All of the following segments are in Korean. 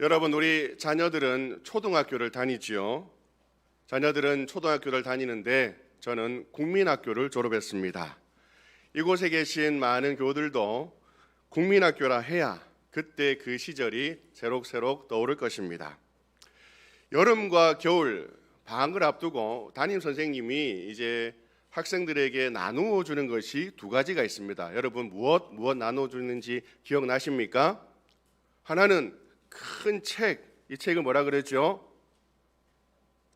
여러분 우리 자녀들은 초등학교를 다니지요. 자녀들은 초등학교를 다니는데 저는 국민학교를 졸업했습니다. 이곳에 계신 많은 교들도 국민학교라 해야 그때 그 시절이 새록새록 떠오를 것입니다. 여름과 겨울 방학을 앞두고 담임 선생님이 이제 학생들에게 나누어 주는 것이 두 가지가 있습니다. 여러분 무엇 무엇 나누어 주는지 기억나십니까? 하나는 큰 책, 이 책을 뭐라 그랬죠?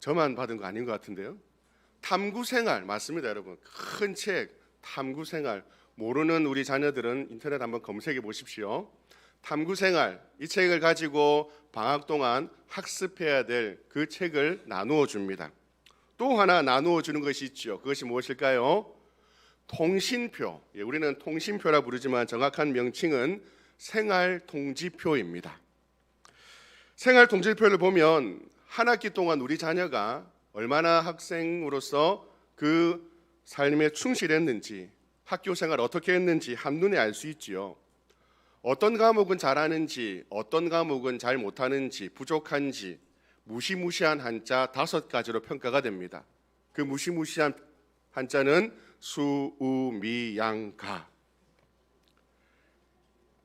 저만 받은 거 아닌 것 같은데요. 탐구 생활 맞습니다, 여러분. 큰 책, 탐구 생활. 모르는 우리 자녀들은 인터넷 한번 검색해 보십시오. 탐구 생활 이 책을 가지고 방학 동안 학습해야 될 그 책을 나누어 줍니다. 또 하나 나누어 주는 것이 있죠. 그것이 무엇일까요? 통신표. 예, 우리는 통신표라 부르지만 정확한 명칭은 생활 통지표입니다. 생활 통지표를 보면 한 학기 동안 우리 자녀가 얼마나 학생으로서 그 삶에 충실했는지 학교 생활 어떻게 했는지 한눈에 알 수 있지요. 어떤 과목은 잘하는지 어떤 과목은 잘 못하는지 부족한지 무시무시한 한자 다섯 가지로 평가가 됩니다. 그 무시무시한 한자는 수우미양가.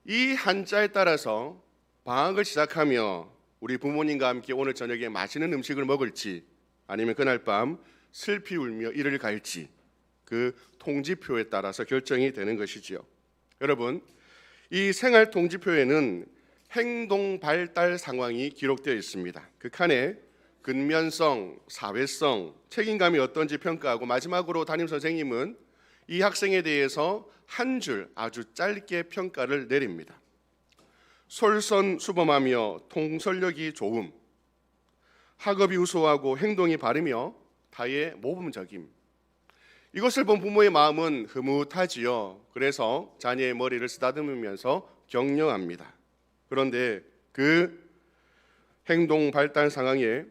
이 한자에 따라서 방학을 시작하며 우리 부모님과 함께 오늘 저녁에 맛있는 음식을 먹을지 아니면 그날 밤 슬피 울며 이를 갈지 그 통지표에 따라서 결정이 되는 것이지요. 여러분, 이 생활 통지표에는 행동 발달 상황이 기록되어 있습니다. 그 칸에 근면성, 사회성, 책임감이 어떤지 평가하고 마지막으로 담임 선생님은 이 학생에 대해서 한 줄 아주 짧게 평가를 내립니다. 솔선수범하며 통솔력이 좋음, 학업이 우수하고 행동이 바르며 타의 모범적임. 이것을 본 부모의 마음은 흐뭇하지요. 그래서 자녀의 머리를 쓰다듬으면서 격려합니다. 그런데 그 행동 발달 상황에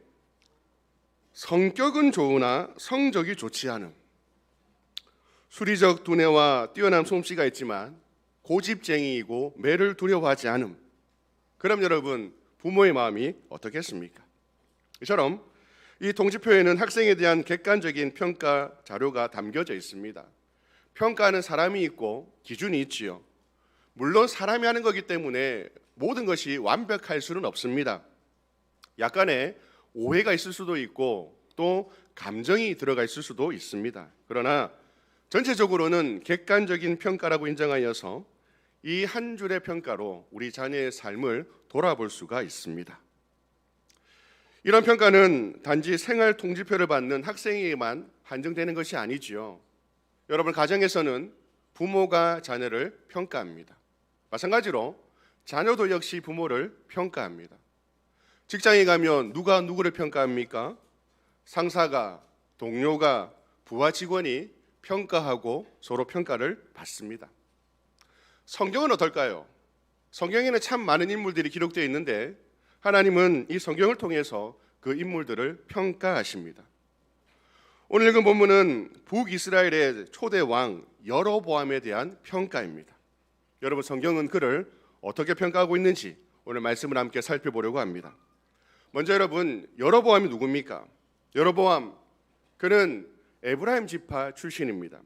성격은 좋으나 성적이 좋지 않음. 수리적 두뇌와 뛰어난 솜씨가 있지만 고집쟁이이고 매를 두려워하지 않음. 그럼 여러분 부모의 마음이 어떻겠습니까? 이처럼 이 통지표에는 학생에 대한 객관적인 평가 자료가 담겨져 있습니다. 평가는 사람이 있고 기준이 있지요. 물론 사람이 하는 거기 때문에 모든 것이 완벽할 수는 없습니다. 약간의 오해가 있을 수도 있고 또 감정이 들어가 있을 수도 있습니다. 그러나 전체적으로는 객관적인 평가라고 인정하여서 이 한 줄의 평가로 우리 자녀의 삶을 돌아볼 수가 있습니다. 이런 평가는 단지 생활 통지표를 받는 학생에게만 한정되는 것이 아니지요. 여러분 가정에서는 부모가 자녀를 평가합니다. 마찬가지로 자녀도 역시 부모를 평가합니다. 직장에 가면 누가 누구를 평가합니까? 상사가, 동료가, 부하 직원이 평가하고 서로 평가를 받습니다. 성경은 어떨까요? 성경에는 참 많은 인물들이 기록되어 있는데 하나님은 이 성경을 통해서 그 인물들을 평가하십니다. 오늘 읽은 본문은 북이스라엘의 초대 왕 여로보암에 대한 평가입니다. 여러분 성경은 그를 어떻게 평가하고 있는지 오늘 말씀을 함께 살펴보려고 합니다. 먼저 여러분 여로보암이 누굽니까? 여로보암 그는 에브라임 지파 출신입니다.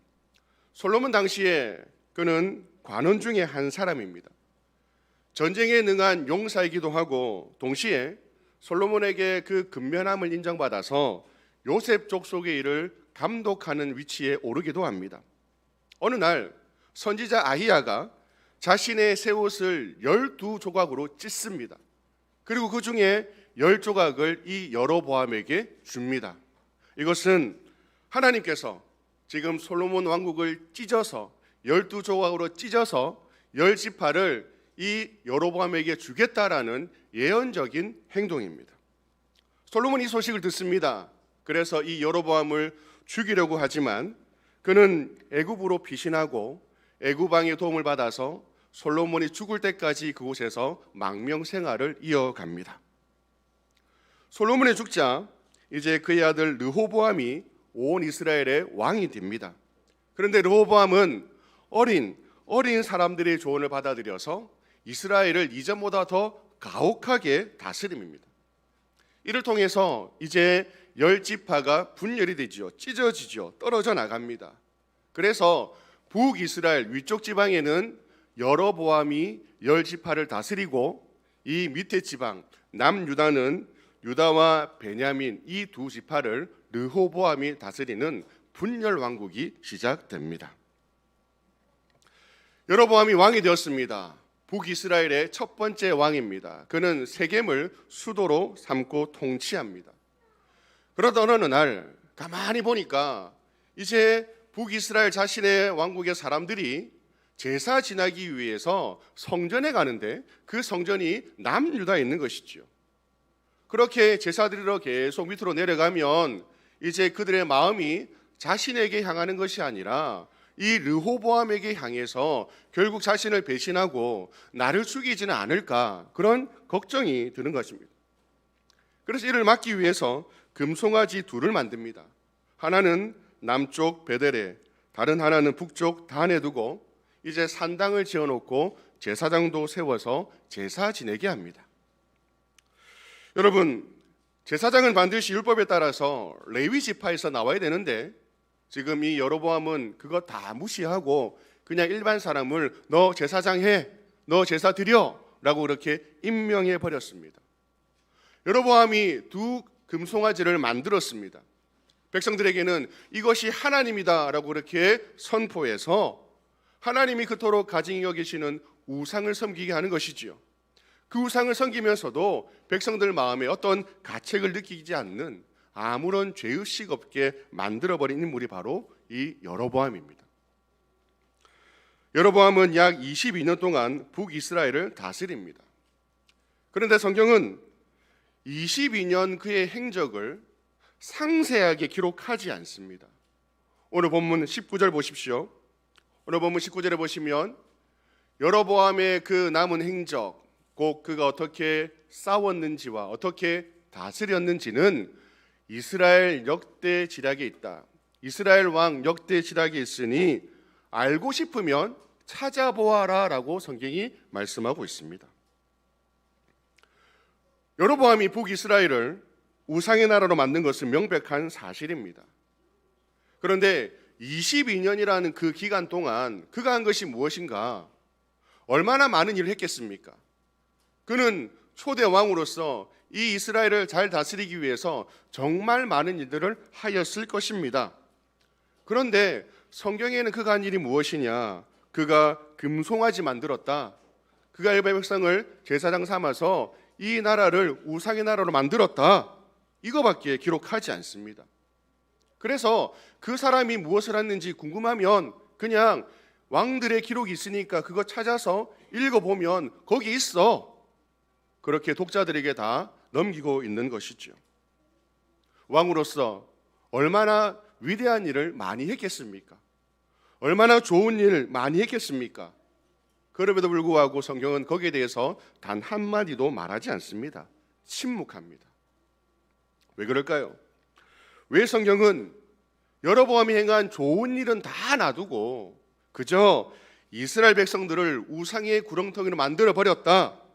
솔로몬 당시에 그는 관원 중에 한 사람입니다. 전쟁에 능한 용사이기도 하고 동시에 솔로몬에게 그 근면함을 인정받아서 요셉 족속의 일을 감독하는 위치에 오르기도 합니다. 어느 날 선지자 아히야가 자신의 새 옷을 열두 조각으로 찢습니다. 그리고 그 중에 열 조각을 이 여로보암에게 줍니다. 이것은 하나님께서 지금 솔로몬 왕국을 찢어서 열두 조각으로 찢어서 열 지파를 이 여로보암에게 주겠다라는 예언적인 행동입니다. 솔로몬이 이 소식을 듣습니다. 그래서 이 여로보암을 죽이려고 하지만 그는 애굽으로 피신하고 애굽 왕의 도움을 받아서 솔로몬이 죽을 때까지 그곳에서 망명 생활을 이어갑니다. 솔로몬이 죽자 이제 그의 아들 르호보암이 온 이스라엘의 왕이 됩니다. 그런데 르호보암은 어린 어린 사람들의 조언을 받아들여서 이스라엘을 이전보다 더 가혹하게 다스림입니다. 이를 통해서 이제 열 지파가 분열이 되지요. 찢어지죠. 떨어져 나갑니다. 그래서 북이스라엘 위쪽 지방에는 여러보암이 열 지파를 다스리고 이 밑에 지방 남유다는 유다와 베냐민 이 두 지파를 르호보암이 다스리는 분열 왕국이 시작됩니다. 여로보암이 왕이 되었습니다. 북이스라엘의 첫 번째 왕입니다. 그는 세겜을 수도로 삼고 통치합니다. 그러던 어느 날 가만히 보니까 이제 북이스라엘 자신의 왕국의 사람들이 제사 지나기 위해서 성전에 가는데 그 성전이 남유다에 있는 것이지요. 그렇게 제사 드리러 계속 밑으로 내려가면 이제 그들의 마음이 자신에게 향하는 것이 아니라 이 르호보암에게 향해서 결국 자신을 배신하고 나를 죽이지는 않을까 그런 걱정이 드는 것입니다. 그래서 이를 막기 위해서 금송아지 둘을 만듭니다. 하나는 남쪽 베델에, 다른 하나는 북쪽 단에 두고 이제 산당을 지어놓고 제사장도 세워서 제사 지내게 합니다. 여러분 제사장은 반드시 율법에 따라서 레위 지파에서 나와야 되는데 지금 이 여로보암은 그거 다 무시하고 그냥 일반 사람을 너 제사장 해, 너 제사 드려라고 그렇게 임명해 버렸습니다. 여로보암이 두 금송아지를 만들었습니다. 백성들에게는 이것이 하나님이다라고 그렇게 선포해서 하나님이 그토록 가증히 여기시는 우상을 섬기게 하는 것이지요. 그 우상을 섬기면서도 백성들 마음에 어떤 가책을 느끼지 않는 아무런 죄의식 없게 만들어 버린 인물이 바로 이 여로보암입니다. 여로보암은 약 22년 동안 북이스라엘을 다스립니다. 그런데 성경은 22년 그의 행적을 상세하게 기록하지 않습니다. 오늘 본문 19절 보십시오. 오늘 본문 19절에 보시면 여로보암의 그 남은 행적, 곧 그가 어떻게 싸웠는지와 어떻게 다스렸는지는 이스라엘 역대 지략에 있다. 이스라엘 왕 역대 지략에 있으니 알고 싶으면 찾아보아라라고 성경이 말씀하고 있습니다. 여로보암이 북이스라엘을 우상의 나라로 만든 것은 명백한 사실입니다. 그런데 22년이라는 그 기간 동안 그가 한 것이 무엇인가? 얼마나 많은 일을 했겠습니까? 그는 초대 왕으로서 이 이스라엘을 잘 다스리기 위해서 정말 많은 일들을 하였을 것입니다. 그런데 성경에는 그가 한 일이 무엇이냐? 그가 금송아지 만들었다. 그가 일베 백성을 제사장 삼아서 이 나라를 우상의 나라로 만들었다. 이거밖에 기록하지 않습니다. 그래서 그 사람이 무엇을 했는지 궁금하면 그냥 왕들의 기록이 있으니까 그거 찾아서 읽어보면 거기 있어. 그렇게 독자들에게 다 넘기고 있는 것이죠. 왕으로서 얼마나 위대한 일을 많이 했겠습니까? 얼마나 좋은 일을 많이 했겠습니까? 그럼에도 불구하고 성경은 거기에 대해서 단 한마디도 말하지 않습니다. 침묵합니다. 왜 그럴까요? 왜 성경은 여러보암이 행한 좋은 일은 다 놔두고 그저 이스라엘 백성들을 우상의 구렁텅이로 만들어 버렸다.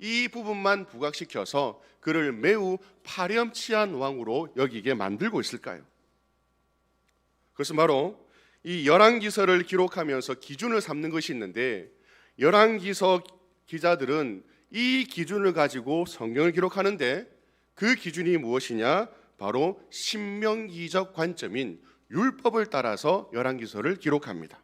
이 부분만 부각시켜서 그를 매우 파렴치한 왕으로 여기게 만들고 있을까요? 그것은 바로 이 열왕기서를 기록하면서 기준을 삼는 것이 있는데 열왕기서 기자들은 이 기준을 가지고 성경을 기록하는데 그 기준이 무엇이냐? 바로 신명기적 관점인 율법을 따라서 열왕기서를 기록합니다.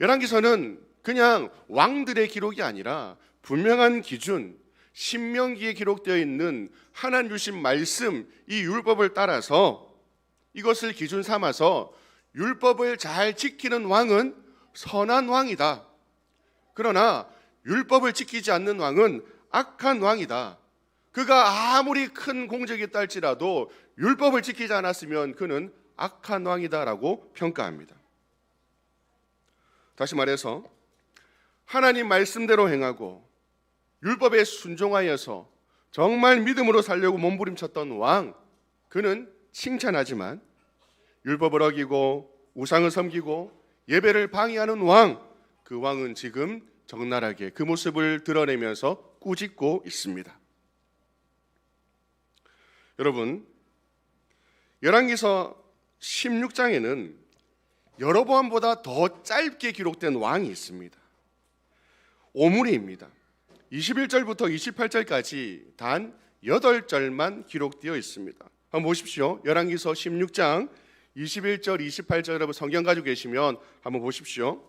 열왕기서는 그냥 왕들의 기록이 아니라 분명한 기준, 신명기에 기록되어 있는 하나님 주신 말씀, 이 율법을 따라서 이것을 기준 삼아서 율법을 잘 지키는 왕은 선한 왕이다. 그러나 율법을 지키지 않는 왕은 악한 왕이다. 그가 아무리 큰 공적이 있다 할지라도 율법을 지키지 않았으면 그는 악한 왕이다라고 평가합니다. 다시 말해서 하나님 말씀대로 행하고 율법에 순종하여서 정말 믿음으로 살려고 몸부림쳤던 왕 그는 칭찬하지만 율법을 어기고 우상을 섬기고 예배를 방해하는 왕 그 왕은 지금 적나라하게 그 모습을 드러내면서 꾸짖고 있습니다. 여러분, 열왕기서 16장에는 여로보암보다 더 짧게 기록된 왕이 있습니다. 오므리입니다. 21절부터 28절까지 단 8절만 기록되어 있습니다. 한번 보십시오. 열왕기서 16장 21절, 28절 여러분 성경 가지고 계시면 한번 보십시오.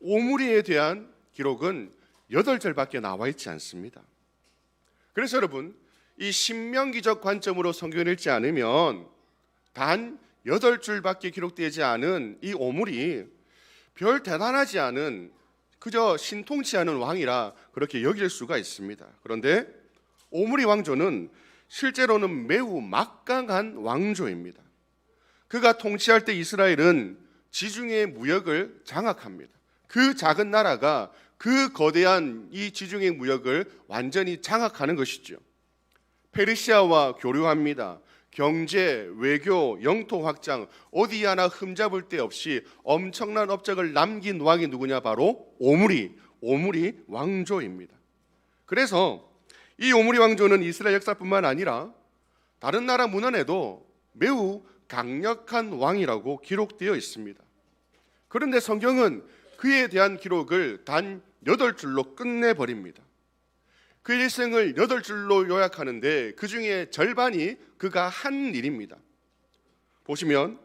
오므리에 대한 기록은 8절밖에 나와 있지 않습니다. 그래서 여러분 이 신명기적 관점으로 성경을 읽지 않으면 단 8줄밖에 기록되지 않은 이 오물이 별 대단하지 않은 그저 신통치 않은 왕이라 그렇게 여길 수가 있습니다. 그런데 오므리 왕조는 실제로는 매우 막강한 왕조입니다. 그가 통치할 때 이스라엘은 지중해 무역을 장악합니다. 그 작은 나라가 그 거대한 이 지중해 무역을 완전히 장악하는 것이죠. 페르시아와 교류합니다. 경제, 외교, 영토 확장 어디 하나 흠잡을 데 없이 엄청난 업적을 남긴 왕이 누구냐 바로 오므리, 오므리 왕조입니다. 그래서 이 오므리 왕조는 이스라엘 역사뿐만 아니라 다른 나라 문헌에도 매우 강력한 왕이라고 기록되어 있습니다. 그런데 성경은 그에 대한 기록을 단 여덟 줄로 끝내버립니다. 그 일생을 여덟 줄로 요약하는데 그 중에 절반이 그가 한 일입니다. 보시면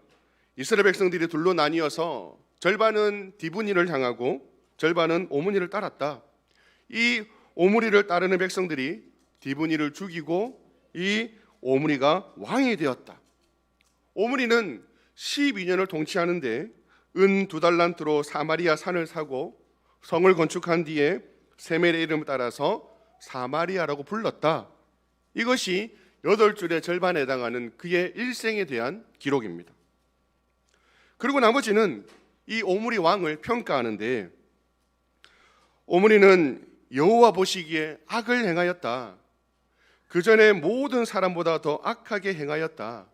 이스라엘 백성들이 둘로 나뉘어서 절반은 디브니를 향하고 절반은 오므니를 따랐다. 이 오므리를 따르는 백성들이 디브니를 죽이고 이 오므리가 왕이 되었다. 오므리는 12년을 통치하는데 은 두 달란트로 사마리아 산을 사고 성을 건축한 뒤에 세멜의 이름을 따라서 사마리아라고 불렀다. 이것이 여덟 줄의 절반에 해당하는 그의 일생에 대한 기록입니다. 그리고 나머지는 이 오므리 왕을 평가하는데 오므리는 여호와 보시기에 악을 행하였다. 그 전에 모든 사람보다 더 악하게 행하였다.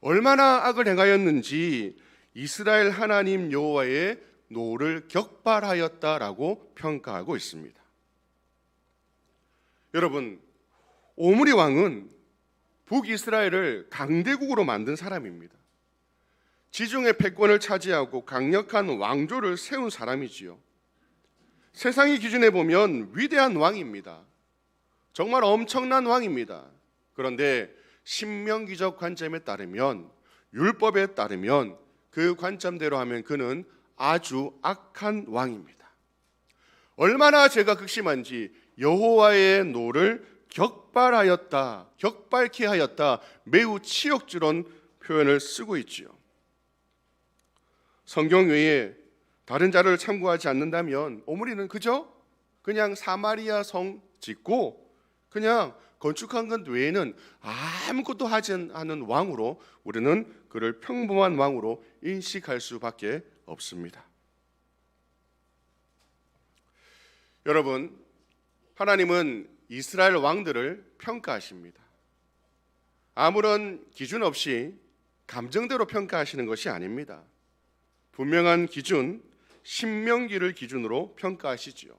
얼마나 악을 행하였는지 이스라엘 하나님 여호와의 노를 격발하였다라고 평가하고 있습니다. 여러분, 오므리 왕은 북이스라엘을 강대국으로 만든 사람입니다. 지중해 패권을 차지하고 강력한 왕조를 세운 사람이지요. 세상의 기준에 보면 위대한 왕입니다. 정말 엄청난 왕입니다. 그런데 신명기적 관점에 따르면 율법에 따르면 그 관점대로 하면 그는 아주 악한 왕입니다. 얼마나 죄가 극심한지 여호와의 노를 격발하였다, 격발케 하였다, 매우 치욕스러운 표현을 쓰고 있지요. 성경 외에 다른 자료를 참고하지 않는다면 오므리는 그저 그냥 사마리아 성 짓고 그냥 건축한 것 외에는 아무것도 하지 않은 왕으로 우리는 그를 평범한 왕으로 인식할 수밖에 없습니다. 여러분, 하나님은 이스라엘 왕들을 평가하십니다. 아무런 기준 없이 감정대로 평가하시는 것이 아닙니다. 분명한 기준, 신명기를 기준으로 평가하시지요.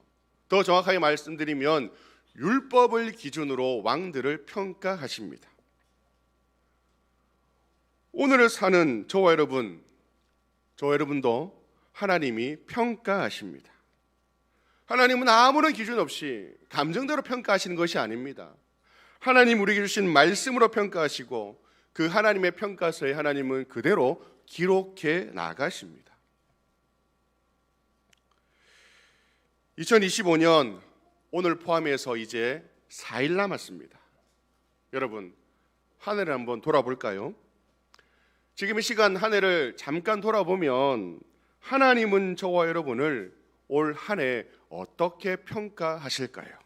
더 정확하게 말씀드리면 율법을 기준으로 왕들을 평가하십니다. 오늘을 사는 저와 여러분, 저와 여러분도 하나님이 평가하십니다. 하나님은 아무런 기준 없이 감정대로 평가하시는 것이 아닙니다. 하나님 우리에게 주신 말씀으로 평가하시고 그 하나님의 평가서에 하나님은 그대로 기록해 나가십니다. 2025년 오늘 포함해서 이제 4일 남았습니다. 여러분, 한 해를 한번 돌아볼까요? 지금 이 시간 한 해를 잠깐 돌아보면 하나님은 저와 여러분을 올 한 해 어떻게 평가하실까요?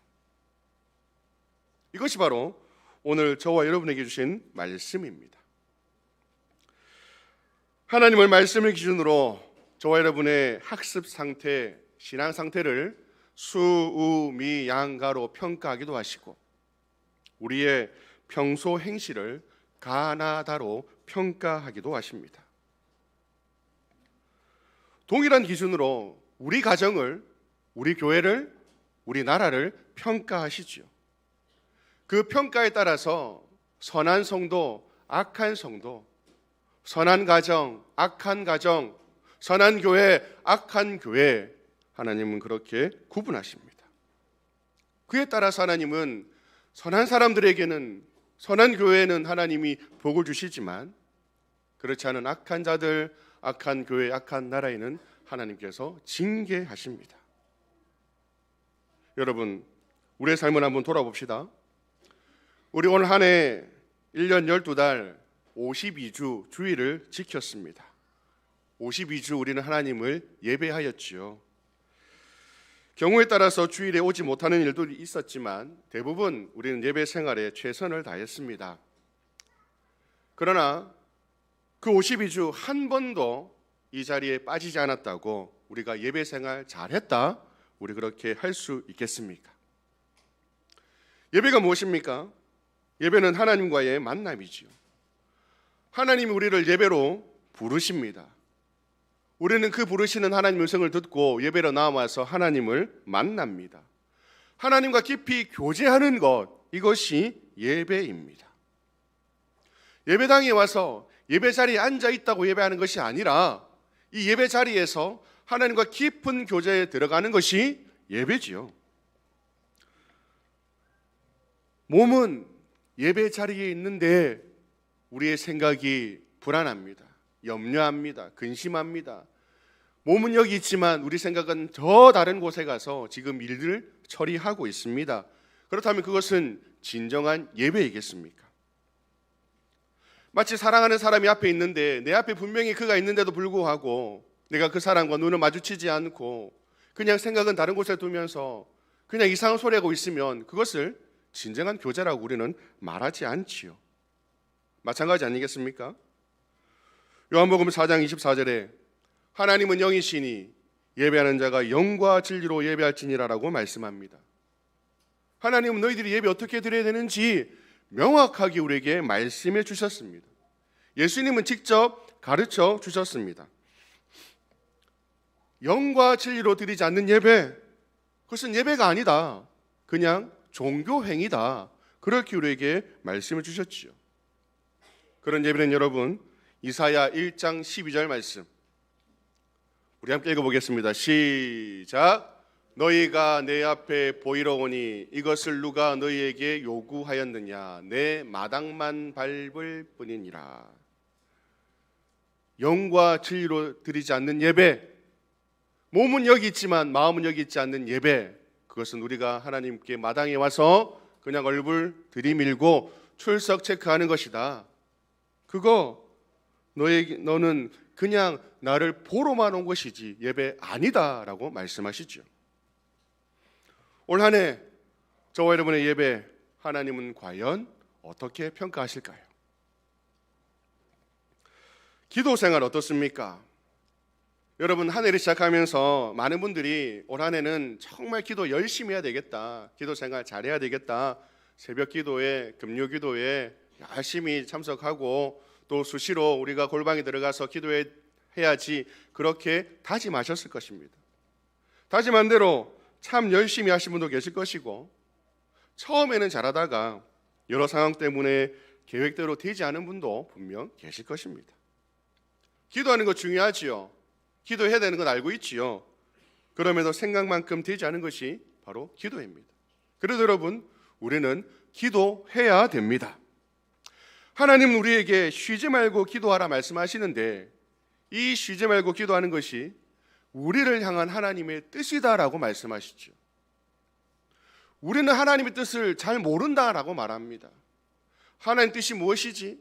이것이 바로 오늘 저와 여러분에게 주신 말씀입니다. 하나님의 말씀을 기준으로 저와 여러분의 학습 상태, 신앙 상태를 수우미양가로 평가하기도 하시고 우리의 평소 행실을 가나다로 평가하기도 하십니다. 동일한 기준으로 우리 가정을 우리 교회를 우리 나라를 평가하시지요. 그 평가에 따라서 선한 성도, 악한 성도, 선한 가정, 악한 가정, 선한 교회, 악한 교회 하나님은 그렇게 구분하십니다. 그에 따라서 하나님은 선한 사람들에게는 선한 교회는 하나님이 복을 주시지만 그렇지 않은 악한 자들, 악한 교회, 악한 나라에는 하나님께서 징계하십니다. 여러분, 우리의 삶을 한번 돌아봅시다. 우리 오늘 한 해 1년 12달 52주 주일을 지켰습니다. 52주 우리는 하나님을 예배하였지요. 경우에 따라서 주일에 오지 못하는 일도 있었지만 대부분 우리는 예배 생활에 최선을 다했습니다. 그러나 그 52주 한 번도 이 자리에 빠지지 않았다고 우리가 예배 생활 잘했다. 우리 그렇게 할 수 있겠습니까? 예배가 무엇입니까? 예배는 하나님과의 만남이지요. 하나님이 우리를 예배로 부르십니다. 우리는 그 부르시는 하나님 음성을 듣고 예배로 나와서 하나님을 만납니다. 하나님과 깊이 교제하는 것 이것이 예배입니다. 예배당에 와서 예배 자리에 앉아 있다고 예배하는 것이 아니라 이 예배 자리에서 하나님과 깊은 교제에 들어가는 것이 예배지요. 몸은 예배 자리에 있는데 우리의 생각이 불안합니다. 염려합니다. 근심합니다. 몸은 여기 있지만 우리 생각은 더 다른 곳에 가서 지금 일들을 처리하고 있습니다. 그렇다면 그것은 진정한 예배이겠습니까? 마치 사랑하는 사람이 앞에 있는데 내 앞에 분명히 그가 있는데도 불구하고 내가 그 사람과 눈을 마주치지 않고 그냥 생각은 다른 곳에 두면서 그냥 이상한 소리 하고 있으면 그것을 진정한 교제라고 우리는 말하지 않지요. 마찬가지 아니겠습니까? 요한복음 4장 24절에 하나님은 영이시니 예배하는 자가 영과 진리로 예배할지니라라고 말씀합니다. 하나님은 너희들이 예배 어떻게 드려야 되는지 명확하게 우리에게 말씀해 주셨습니다. 예수님은 직접 가르쳐 주셨습니다. 영과 진리로 드리지 않는 예배, 그것은 예배가 아니다. 그냥 종교 행위다. 그렇게 우리에게 말씀을 주셨지요. 그런 예배는 여러분 이사야 1장 12절 말씀 우리 함께 읽어보겠습니다. 시작. 너희가 내 앞에 보이러 오니 이것을 누가 너희에게 요구하였느냐? 내 마당만 밟을 뿐이니라. 영과 진리로 드리지 않는 예배, 몸은 여기 있지만 마음은 여기 있지 않는 예배, 그것은 우리가 하나님께 마당에 와서 그냥 얼굴 들이밀고 출석 체크하는 것이다. 그거 너의 너는 그냥 나를 보러만 온 것이지 예배 아니다라고 말씀하시죠. 올 한 해 저와 여러분의 예배 하나님은 과연 어떻게 평가하실까요? 기도 생활 어떻습니까? 여러분 한 해를 시작하면서 많은 분들이 올 한 해는 정말 기도 열심히 해야 되겠다. 기도 생활 잘해야 되겠다. 새벽 기도에 금요 기도에 열심히 참석하고 또 수시로 우리가 골방에 들어가서 기도해 해야지 그렇게 다짐하셨을 것입니다. 다짐한 대로 참 열심히 하신 분도 계실 것이고 처음에는 잘하다가 여러 상황 때문에 계획대로 되지 않은 분도 분명 계실 것입니다. 기도하는 거 중요하지요. 기도해야 되는 건 알고 있지요. 그럼에도 생각만큼 되지 않은 것이 바로 기도입니다. 그래도 여러분, 우리는 기도해야 됩니다. 하나님 우리에게 쉬지 말고 기도하라 말씀하시는데 이 쉬지 말고 기도하는 것이 우리를 향한 하나님의 뜻이다라고 말씀하시죠. 우리는 하나님의 뜻을 잘 모른다라고 말합니다. 하나님 뜻이 무엇이지?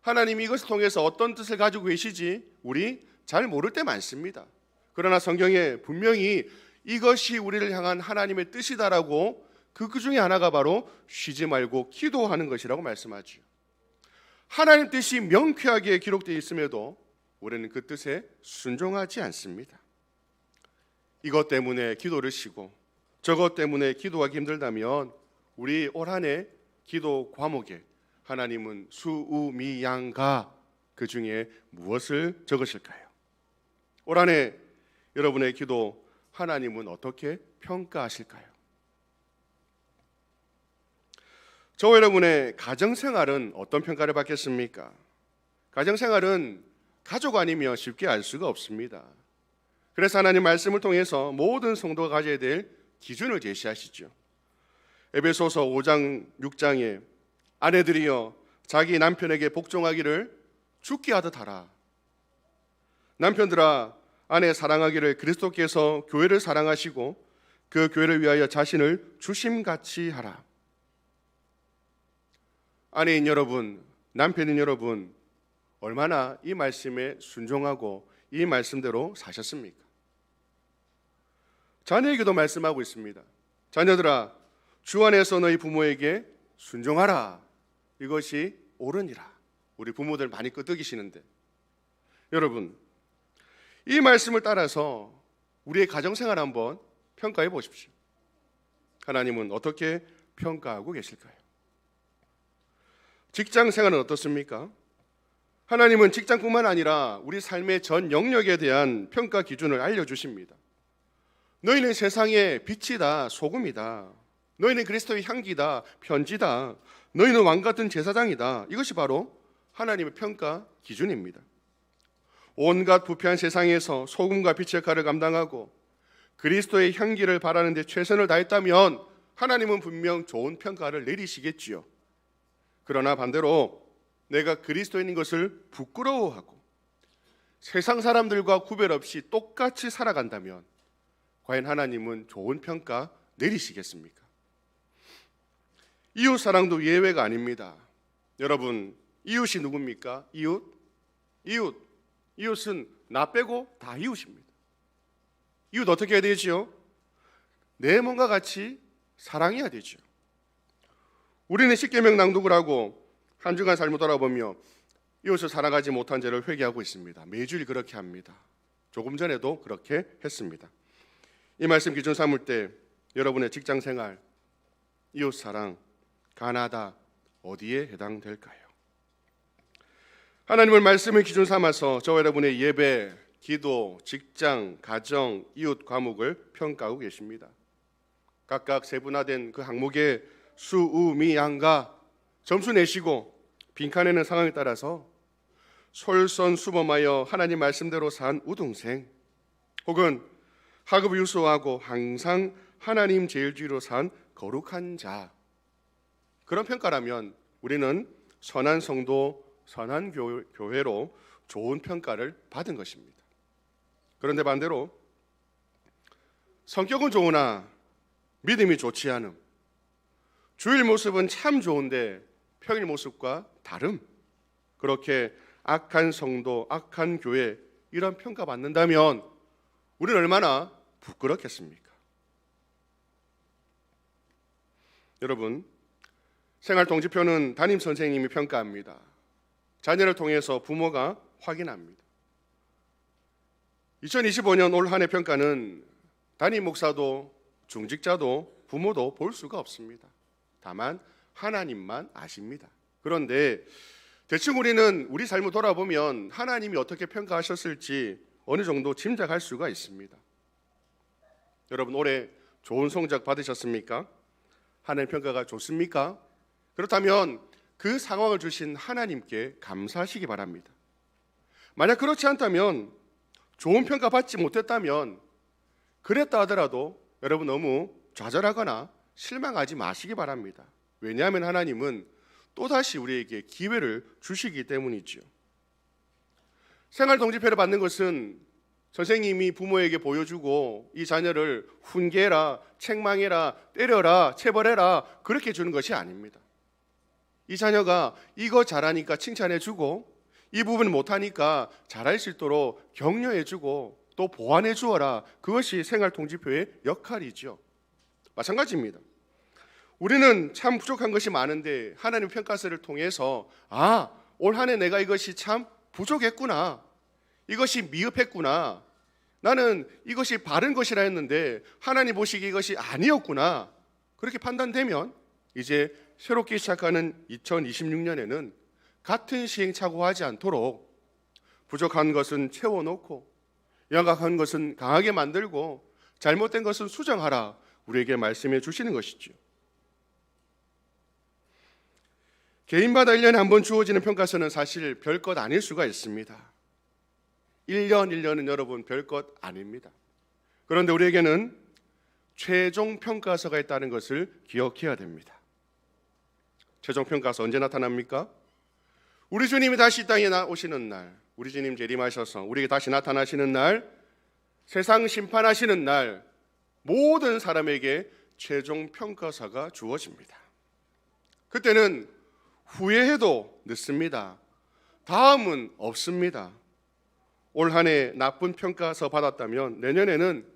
하나님이 이것을 통해서 어떤 뜻을 가지고 계시지? 우리 잘 모를 때 많습니다. 그러나 성경에 분명히 이것이 우리를 향한 하나님의 뜻이다라고 그, 그 중에 하나가 바로 쉬지 말고 기도하는 것이라고 말씀하죠. 하나님 뜻이 명쾌하게 기록되어 있음에도 우리는 그 뜻에 순종하지 않습니다. 이것 때문에 기도를 쉬고 저것 때문에 기도하기 힘들다면 우리 올 한해 기도 과목에 하나님은 수우미양가 그 중에 무엇을 적으실까요? 올 한해 여러분의 기도 하나님은 어떻게 평가하실까요? 저 여러분의 가정 생활은 어떤 평가를 받겠습니까? 가정 생활은 가족 아니면 쉽게 알 수가 없습니다. 그래서 하나님 말씀을 통해서 모든 성도가 가져야 될 기준을 제시하시죠. 에베소서 5장 6장에 아내들이여 자기 남편에게 복종하기를 죽게 하듯 하라. 남편들아 아내 사랑하기를 그리스도께서 교회를 사랑하시고 그 교회를 위하여 자신을 주심같이 하라. 아내인 여러분, 남편인 여러분, 얼마나 이 말씀에 순종하고 이 말씀대로 사셨습니까? 자녀에게도 말씀하고 있습니다. 자녀들아, 주 안에서 너희 부모에게 순종하라. 이것이 옳으니라. 우리 부모들 많이 끄덕이시는데, 여러분, 이 말씀을 따라서 우리의 가정 생활 한번 평가해 보십시오. 하나님은 어떻게 평가하고 계실까요? 직장 생활은 어떻습니까? 하나님은 직장뿐만 아니라 우리 삶의 전 영역에 대한 평가 기준을 알려주십니다. 너희는 세상의 빛이다, 소금이다. 너희는 그리스도의 향기다, 편지다. 너희는 왕 같은 제사장이다. 이것이 바로 하나님의 평가 기준입니다. 온갖 부패한 세상에서 소금과 빛의 역할을 감당하고 그리스도의 향기를 바라는 데 최선을 다했다면 하나님은 분명 좋은 평가를 내리시겠지요. 그러나 반대로 내가 그리스도인인 것을 부끄러워하고 세상 사람들과 구별 없이 똑같이 살아간다면 과연 하나님은 좋은 평가 내리시겠습니까? 이웃 사랑도 예외가 아닙니다. 여러분, 이웃이 누굽니까? 이웃? 이웃. 이웃은 나 빼고 다 이웃입니다. 이웃 어떻게 해야 되지요? 내 몸과 같이 사랑해야 되죠. 우리는 십계명 낭독을 하고 한 주간 삶을 돌아보며 이웃을 사랑하지 못한 죄를 회개하고 있습니다. 매주일 그렇게 합니다. 조금 전에도 그렇게 했습니다. 이 말씀 기준 삼을 때 여러분의 직장 생활, 이웃 사랑, 가나다 어디에 해당될까요? 하나님을 말씀을 기준 삼아서 저 여러분의 예배, 기도, 직장, 가정, 이웃 과목을 평가하고 계십니다. 각각 세분화된 그 항목에 수, 우, 미, 양가 점수 내시고 빈칸에는 상황에 따라서 솔선수범하여 하나님 말씀대로 산 우등생 혹은 학업 유수하고 항상 하나님 제일주의로 산 거룩한 자 그런 평가라면 우리는 선한 성도, 선한 교회로 좋은 평가를 받은 것입니다. 그런데 반대로 성격은 좋으나 믿음이 좋지 않음 주일 모습은 참 좋은데 평일 모습과 다름. 그렇게 악한 성도, 악한 교회 이런 평가 받는다면 우리는 얼마나 부끄럽겠습니까? 여러분, 생활 동지표는 담임 선생님이 평가합니다. 자녀를 통해서 부모가 확인합니다. 2025년 올 한해 평가는 담임 목사도 중직자도 부모도 볼 수가 없습니다. 다만 하나님만 아십니다. 그런데 대충 우리는 우리 삶을 돌아보면 하나님이 어떻게 평가하셨을지 어느 정도 짐작할 수가 있습니다. 여러분 올해 좋은 성적 받으셨습니까? 하나님 평가가 좋습니까? 그렇다면 그 상황을 주신 하나님께 감사하시기 바랍니다. 만약 그렇지 않다면 좋은 평가 받지 못했다면 그랬다 하더라도 여러분 너무 좌절하거나 실망하지 마시기 바랍니다. 왜냐하면 하나님은 또다시 우리에게 기회를 주시기 때문이지요. 생활 동지표를 받는 것은 선생님이 부모에게 보여주고 이 자녀를 훈계해라, 책망해라, 때려라, 체벌해라 그렇게 주는 것이 아닙니다. 이 자녀가 이거 잘하니까 칭찬해주고 이 부분 못하니까 잘할 수 있도록 격려해주고 또 보완해 주어라. 그것이 생활 통지표의 역할이죠. 마찬가지입니다. 우리는 참 부족한 것이 많은데 하나님 평가서를 통해서 아, 올 한 해 내가 이것이 참 부족했구나. 이것이 미흡했구나. 나는 이것이 바른 것이라 했는데 하나님 보시기 이것이 아니었구나. 그렇게 판단되면 이제 새롭게 시작하는 2026년에는 같은 시행착오하지 않도록 부족한 것은 채워놓고 영악한 것은 강하게 만들고 잘못된 것은 수정하라 우리에게 말씀해 주시는 것이죠. 개인마다 1년에 한 번 주어지는 평가서는 사실 별것 아닐 수가 있습니다. 1년 1년은 여러분 별것 아닙니다. 그런데 우리에게는 최종 평가서가 있다는 것을 기억해야 됩니다. 최종 평가서 언제 나타납니까? 우리 주님이 다시 이 땅에 나- 오시는 날, 우리 주님 재림하셔서 우리에게 다시 나타나시는 날, 세상 심판하시는 날, 모든 사람에게 최종 평가서가 주어집니다. 그때는 후회해도 늦습니다. 다음은 없습니다. 올 한 해 나쁜 평가서 받았다면 내년에는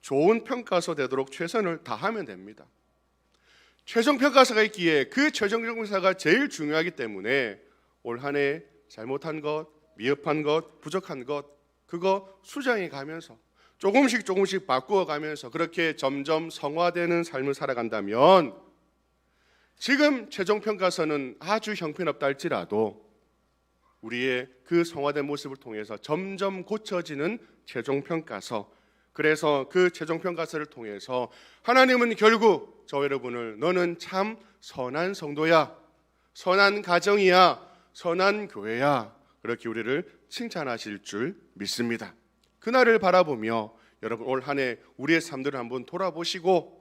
좋은 평가서 되도록 최선을 다하면 됩니다. 최종 평가서가 있기에 그 최종 평가서가 제일 중요하기 때문에 올 한 해 잘못한 것, 미흡한 것, 부족한 것 그거 수정해 가면서 조금씩 조금씩 바꾸어 가면서 그렇게 점점 성화되는 삶을 살아간다면 지금 최종 평가서는 아주 형편없다 할지라도 우리의 그 성화된 모습을 통해서 점점 고쳐지는 최종 평가서 그래서 그 최종 평가서를 통해서 하나님은 결국 저 여러분을 너는 참 선한 성도야 선한 가정이야 선한 교회야 그렇게 우리를 칭찬하실 줄 믿습니다. 그날을 바라보며 여러분 올 한 해 우리의 삶들을 한번 돌아보시고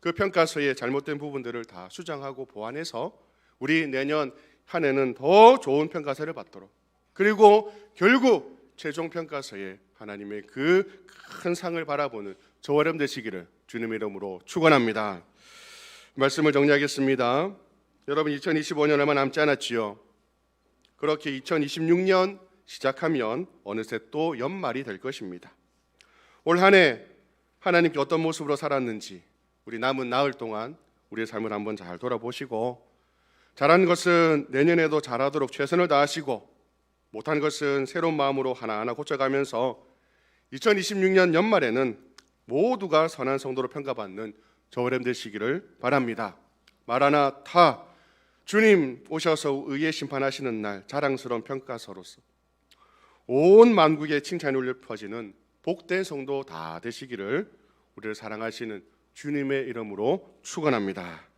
그 평가서의 잘못된 부분들을 다 수정하고 보완해서 우리 내년 한 해는 더 좋은 평가서를 받도록 그리고 결국 최종 평가서에 하나님의 그 큰 상을 바라보는 저와 여러분 되시기를 주님의 이름으로 축원합니다. 말씀을 정리하겠습니다. 여러분 2025년 얼마 남지 않았지요. 그렇게 2026년 시작하면 어느새 또 연말이 될 것입니다. 올 한 해 하나님께 어떤 모습으로 살았는지 우리 남은 나흘 동안 우리의 삶을 한번 잘 돌아보시고 잘한 것은 내년에도 잘하도록 최선을 다하시고 못한 것은 새로운 마음으로 하나하나 고쳐가면서 2026년 연말에는 모두가 선한 성도로 평가받는 저월렘 되시기를 바랍니다. 마라나타 주님 오셔서 의의 심판하시는 날 자랑스러운 평가서로서 온 만국에 칭찬이 울려 퍼지는 복된 성도 다 되시기를 우리를 사랑하시는 주님의 이름으로 축원합니다.